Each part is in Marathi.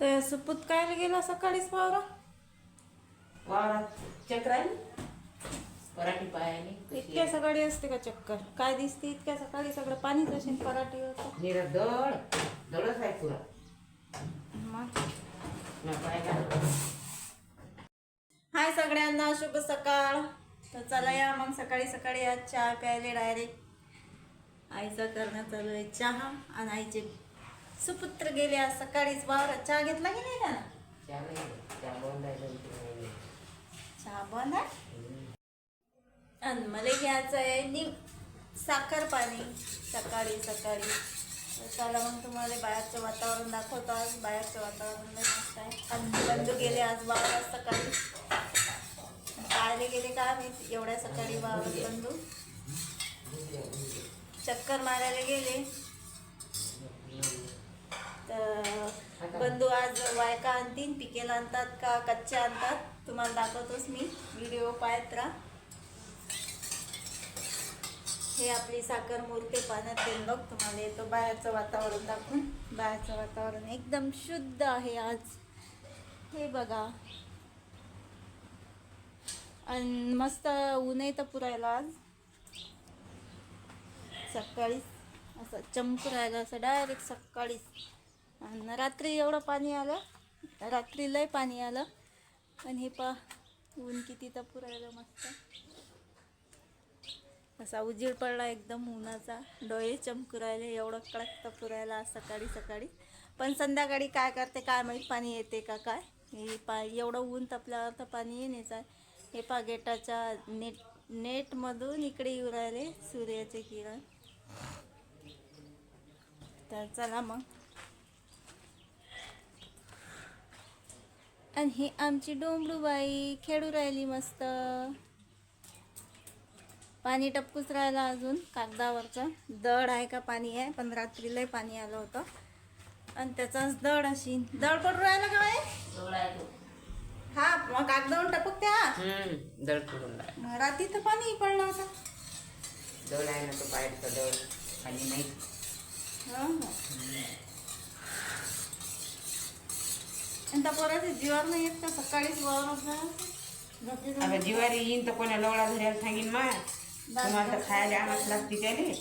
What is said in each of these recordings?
तर सुपूत काय गेला सकाळीच वावरा? वावरात चक्र आहे? पराठी पायाने? इतक्या सकाळी असते का चक्कर? काय दिसते इतक्या सकाळी? सगळं पाणीच असेल पराठी होतं. निरा दळ. दळच आहे पुरा. हाय सगळ्यांना शुभ सकाळ. तर चला या मग सकाळी सकाळी आज चहा प्यायले डायरेक्ट आईचा करणं चालू आहे चहा आणि आईचे सुपुत्र गेले आज सकाळीच वावरात चहा घेतला की नाही ना चहा नाही, चहा बंद आहे दोन तीन महिने. चहा बंद आहे? आणि मला घ्यायचं आहे नि साखर पाणी. सकाळी सकाळी. तर चला मग तुम्हाला बाहेरचं वातावरण दाखवतो आज. बाहेरचं वातावरण लय मस्त आहे. आणि बंधू गेले आज वावरात सकाळी. पाहायला गेले का मी एवढ्या सकाळी वावरात बंधू. चक्कर मारायला गेले. तर बंधू आज वायका आणतीन पिकेला आणतात का कच्च्या आणतात तुम्हाला दाखवतोच मी. व्हिडिओ पाहत राहा. हे आपली साखर मुरते पाण्यात येईल बघ तुम्हाला येतो बाहेरचं वातावरण दाखवून. बाहेरचं वातावरण एकदम शुद्ध आहे आज. हे बघा. आणि मस्त ऊन आहे तर पुरायला आज. सकाळीच असं चमकू राहिलं असं डायरेक्ट सकाळीच. आणि रात्री एवढं पाणी आलं. रात्री लय पाणी आलं. आणि हे पा ऊन किती तपूर आलं मस्त. असा उजीड पडला एकदम उन्हाचा. डोळे चमकू राहिले एवढं कडक तर पुरायला सकाळी सकाळी. पण संध्याकाळी काय करते काय माहीत पाणी येते का काय? हे पा एवढं ऊन तपल्यावर तर पाणी येणेच आहे. हे पा गेटाच्या नेट नेटमधून इकडे येऊ राहिले सूर्याचे किरण. तर चला मग. आणि ही आमची डोंबडूबाई खेळू राहिली मस्त. पाणी टपकूच राहिलं अजून. कागदावरचं. दड आहे का पाणी आहे? पण रात्री लय पाणी आलं होतं. आणि त्याचाच दड अशी. दड पडून राहिलं का बाई. हा मग कागदावर टपकते हा. दळ पडून रात्री तर पाणी पडलं होतं. दळ आहे ना तो बाहेरचा दळ आणि नाही हो, हो. आणि त्या पोराच्या जीवावर नाही येत का? सकाळीच वावरत आता जिवारी येईन तर कोणा लवळा धरायला सांगेन मा. तुम्हाला तर खायला आणाच लागते त्याले.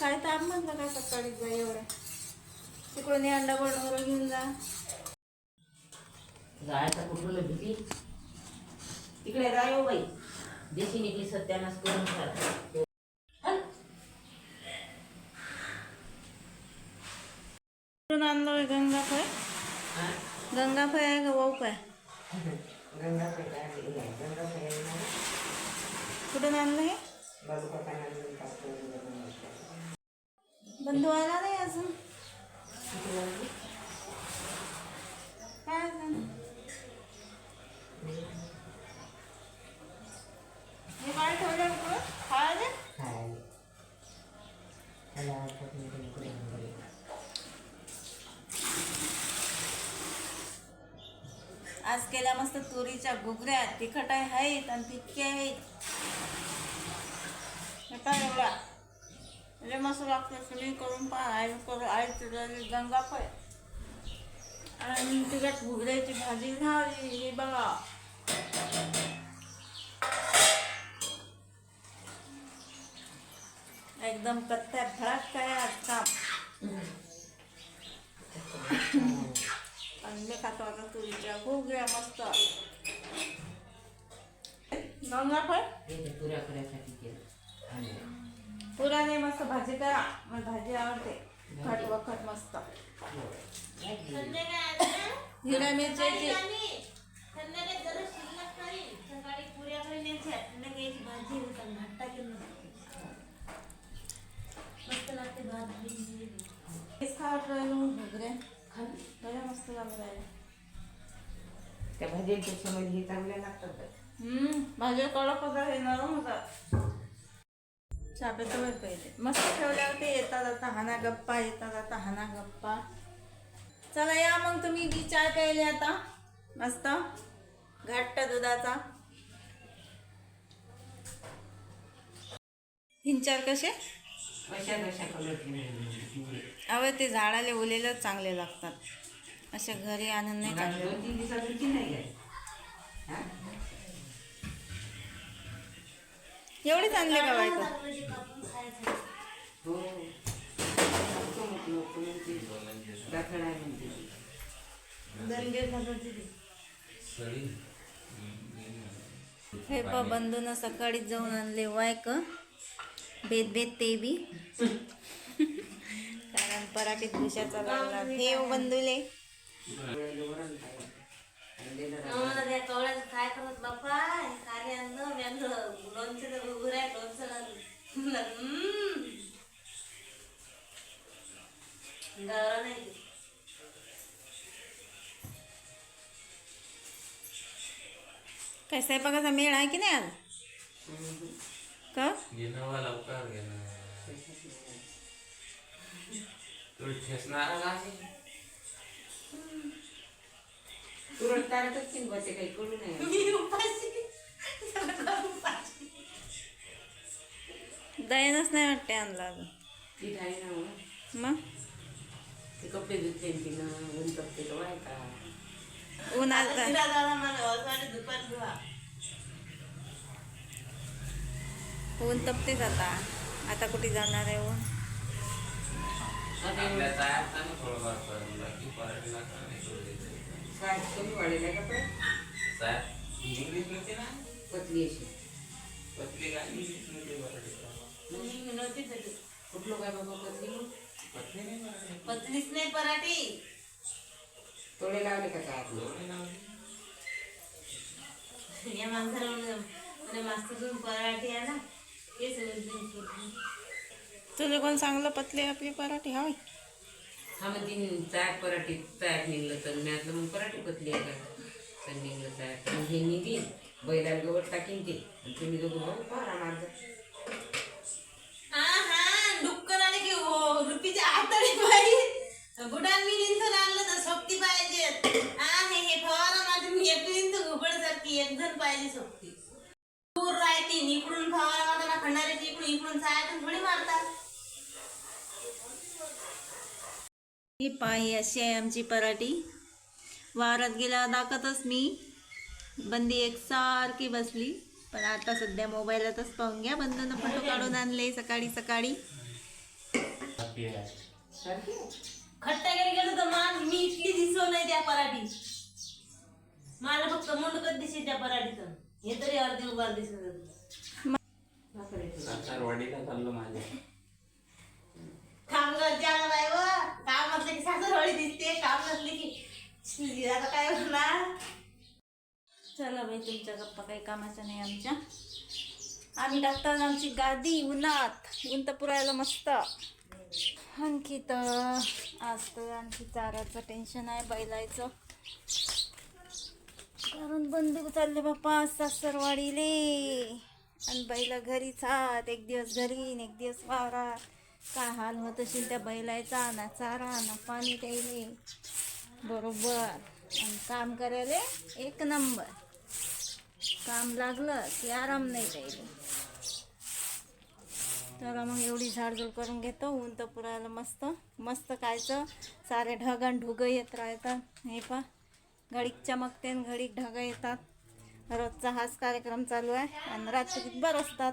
काय ताप म्हणलं काय सकाळी जा एवढ्या तिकडून हे अंडा बनवून घेऊन जा. जायचा कुठून भीती? तिकडे जायो बाई. देशी निघली सत्यानाश करून खात. कुठून आणलं? गंगाफळ आहे का वाऊ काय गंगा पेटा आहे, गंगा पेटा आहे ना. कुठून आणलं हे बाजू पप्पांना आणून टाकतो, गंगा पेटा. बंधू आला नाही अजून किती वाजले? काय अजून हे काय ठेवलं कुठं खायला खायला. त्याला आठवत नाही कोणी कुठे आणलं. आज केल्या मस्त तुरीच्या घुगऱ्या तिखट आहे आहेत आणि तितके आहेत. काय एवढा. लय मस्त लागतं स्विमिंग करून पहा. आई करू आई तुझ्याची गंगा फळ. आणि तिच्यात घुगऱ्याची भाजी झाली हे बघा. एकदम कत्त्या भडक काय आज काम आणले खातो आता तुरीच्या मस्त. हे ते पुऱ्या करायसाठी केलं. आणि पुराने मस्त भाजी करा. भाजी आवडते. खट वखट मस्त. हिरव्या मिरच्याची मस्त लागते खावत राहिलो. घुगऱ्या मस्त लागू राहिल्या त्या भाज्यांच्या समोर हे चांगल्या लागतात भाज्या कडक होतात हे नरम वर पहिले मस्त ठेवल्या होते येता जाता हाना गप्पा येता जाता हाना गप्पा. चला या मग तुम्ही बी चाय प्यायले आता मस्त. घट्ट दुधाचा. तीन चार कसे? अशा कशा अवे ते झाडाले ओलेलं चांगले लागतात. अशा घरी आणून नाही हा? एवढीच आणली का बायको? हो. हे प बंधून सकाळीच जाऊन आणले वायक. बेत बेत ते बी. कारण पराठीत भुशाचा लागला. हो बंधूले. काय करत बाप्पा हे काय आणलं मी आणलं लोणचं उभं लोणचं गावरा नाही काय स्वयंपाकाचा मेळ आहे की नाही आज? का? घेणं लवकर घेणं. ठेसणार की बसे काही कळू नाही मी उपाशी. दयनच नाही वाटते आणला अजून. आहे ना मग. मग? ते कपडे धुतले न तिनं ऊन तपते तो आहे का? ऊन आता आता तिला दादा मला वाजवायला दुपार धुवा. ऊन तपतेच आता. आता कुठे जाणार आहे ऊन? आपल्या तयार ना थोडंफार करून बाकी पराठीला का कमी वाढेल इंग्लिश नव्हती ना? पतली अशी. पतली काय इंग्लिश नव्हती तरी. कुठलं काय बाबा पतली पतली नाही पराठी पतलीच नाही पराठी. तोडे लावले का काय? या माणसाला पराठी आहे ना. तेच. तुला कोण चांगलं पतली आपली पराठी हवी हा मग तीन चाक पराठी चाक निघलं तर मी आता मग पराठी पतली आहे का तर निघलं चाक मग हे निघीन बैलाला गवत टाकीन ते. आणि तुम्ही दोघं भाऊ पारा मारता आहा, डुक्कर आले की ओ, रुपीच्या आतडी बाई बुडान मी निंतून आणलं तर सोबती पाहिजे आ हे हे फवारा माझी मी एकटी निंतू घुबड सारखी एक जण पाहिजे सोबती दूर राहते इकडून फवारा मारताना खंडाऱ्याची इकडून इकडून सायातून थोडी मारतात ही पाही अशी आहे आमची पराठी. वावरात गेला दाखवतच मी. बंदी एकसारखी बसली. पण आता सध्या मोबाईलातच पाहून घ्या. बंधून फोटो काढून आणले सकाळी सकाळी. सारखी खट्टा गेली गेलो तर मान मी इतकी दिसलो नाही त्या पराठी. मला फक्त मुंडकच दिसे त्या पराठीचं. हे तरी अर्धी उभार दिसत चाललो माझ्या काम करते आला बाई व काम असलं की सासरवाडी दिसते काम नसले की आता काय होणार? चला बाई तुमच्या गप्पा काही कामाच्या नाही आमच्या. आम्ही टाकतात आमची गादी उन्हात ऊन तर पुरायला मस्त. आणखी तर आज तर आणखी चाराचं टेन्शन आहे बैलायचं कारण बंदूक चालले बाप्पा सासरवाडीले. आणि बैला घरीच आहात एक दिवस घरी एक दिवस वावरात. काय हाल होत असेल त्या बैलायचा ना चारा ना पाणी द्यायले बरोबर. आणि काम करायला एक नंबर. काम लागलं की आराम नाही पाहिजे तर मग एवढी झाडझूड करून घेतो. ऊन तर पुरायला मस्त. मस्त कायचं सारे ढगण ढुगं येत राहतात. हे पा घडीक चमकते आणि घडीक ढग येतात. रोजचा हाच कार्यक्रम चालू आहे. आणि रात्रीत बरसतात असतात.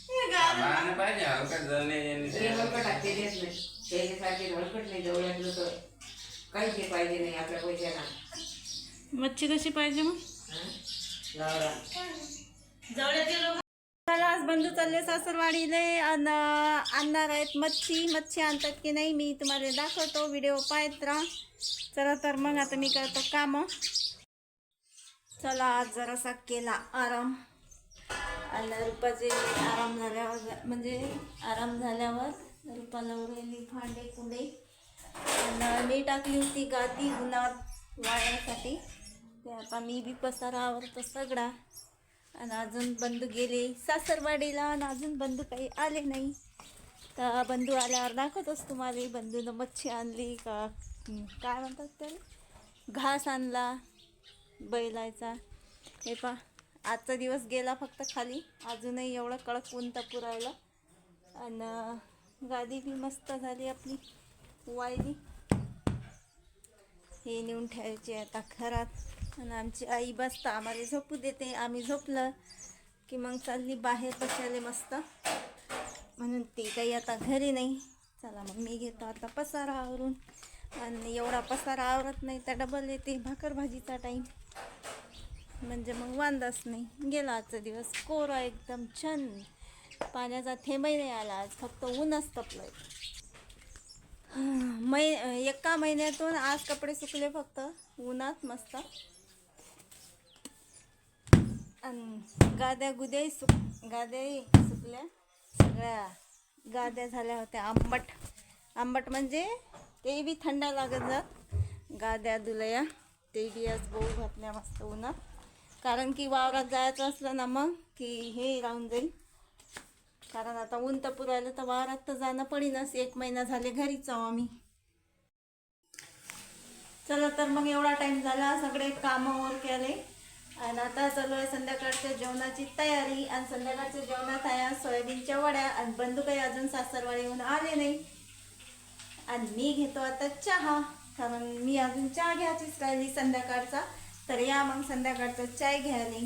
हे पाहिजे हलकट जळणे ते हलकट टाकते देत नाही त्याच्यासाठी हलकट नाही जवळ्यातलं तर काहीच हे पाहिजे नाही आपल्या पैशाला मच्छी कशी पाहिजे मग हं? मला आज बंधू चालले सासरवाडीले आणि आणणार आहेत मच्छी मच्छी आणतात की नाही मी तुम्हाला दाखवतो व्हिडिओ पाहत राहा चला तर मग आता मी करतो काम चला आज जरासा केला आराम. आणि रुपाचे आराम झाल्यावर म्हणजे आराम झाल्यावर रुपाला उरलेली भांडे कुंडे आणि मी टाकली होती गादी उन्हात वाळण्यासाठी. ते आता मी बी पसारा आवरतो सगळा. आणि अजून बंधू गेले सासरवाडीला आणि अजून बंधू काही आले नाही. तर बंधू आल्यावर दाखवतोच तुम्हाला. बंधूनं मच्छी आणली का काय म्हणतात त्याला? घास आणला. बैलायचा. हे पा आजचा दिवस गेला फक्त खाली. अजूनही एवढं कडक ऊन तपू राहिलं आणि गादी बी मस्त झाली आपली. वायली हे नेऊन ठेवायची आता घरात. आणि आमची आई बसता आम्हाला झोपू देते. आम्ही झोपलं की मग चालली बाहेर बसायला मस्त. म्हणून ते काही आता घरी नाही. चला मग मी घेतो आता पसारा आवरून आणि एवढा पसारा आवरत नाही तर डबल येते. भाकर भाजीचा टाईम म्हणजे मग वांदाच नाही. गेला आजचा दिवस. कोरा एकदम छान. पाण्याचा थेंबही नाही आला आज. फक्त ऊनच तपलंय. मै एका महिन्यातून आज कपडे सुकले फक्त. उन्हात मस्त. आणि गाद्या गुद्याही सुक गाद्याही सुकल्या. सगळ्या गाद्या झाल्या होत्या आंबट. आंबट म्हणजे ते बी थंड लागत जात. गाद्या दुलया ते बी आज गहू घातल्या मस्त उन्हात. कारण की वावरात जायचं असलं ना मग की हे राहून जाईल. कारण आता ऊन तर पुरायला तर वावरात तर जाणं पडीनच. एक महिना झाले घरीच आहो आम्ही. चला तर मग एवढा टाईम झाला. सगळे कामावर केले. आणि आता चालू आहे संध्याकाळच्या जेवणाची तयारी. आणि संध्याकाळच्या जेवणात आहे सोयाबीनच्या वड्या. आणि बंधू काही अजून सासरवाडीहून येऊन आले नाही. आणि मी घेतो आता चहा कारण मी अजून चहा घ्यायचीच राहिली संध्याकाळचा. तर या मग संध्याकाळचा चाय घ्यायला